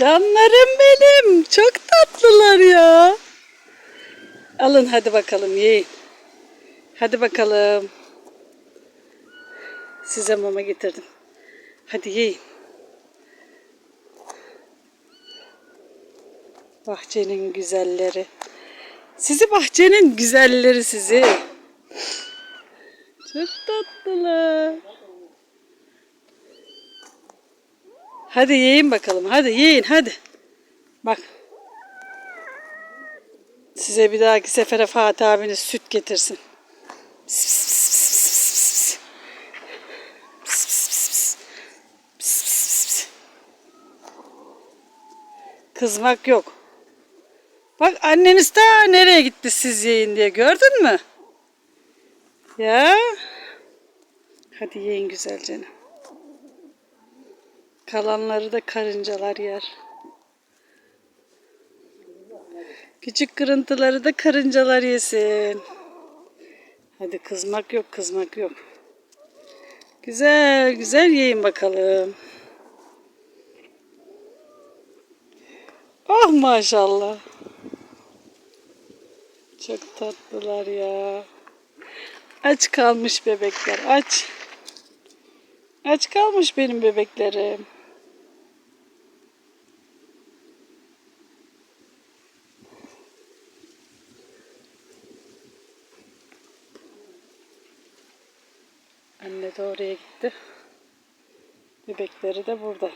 Canlarım benim. Çok tatlılar ya. Alın hadi bakalım yiyin. Hadi bakalım. Size mama getirdim. Hadi yiyin. Bahçenin güzelleri. Sizi bahçenin güzelleri sizi. Çok tatlılar. Hadi yiyin bakalım. Hadi yiyin hadi. Bak. Size bir dahaki sefere Fatih abiniz süt getirsin. Kızmak yok. Bak anneniz ta nereye gitti siz yiyin diye gördün mü? Ya. Hadi yiyin güzelce. Kalanları da karıncalar yer. Küçük kırıntıları da karıncalar yesin. Hadi kızmak yok, kızmak yok. Güzel, güzel yiyin bakalım. Oh maşallah. Çok tatlılar ya. Aç kalmış bebekler, aç. Aç kalmış benim bebeklerim. Anne de oraya gitti. Bebekleri de burada.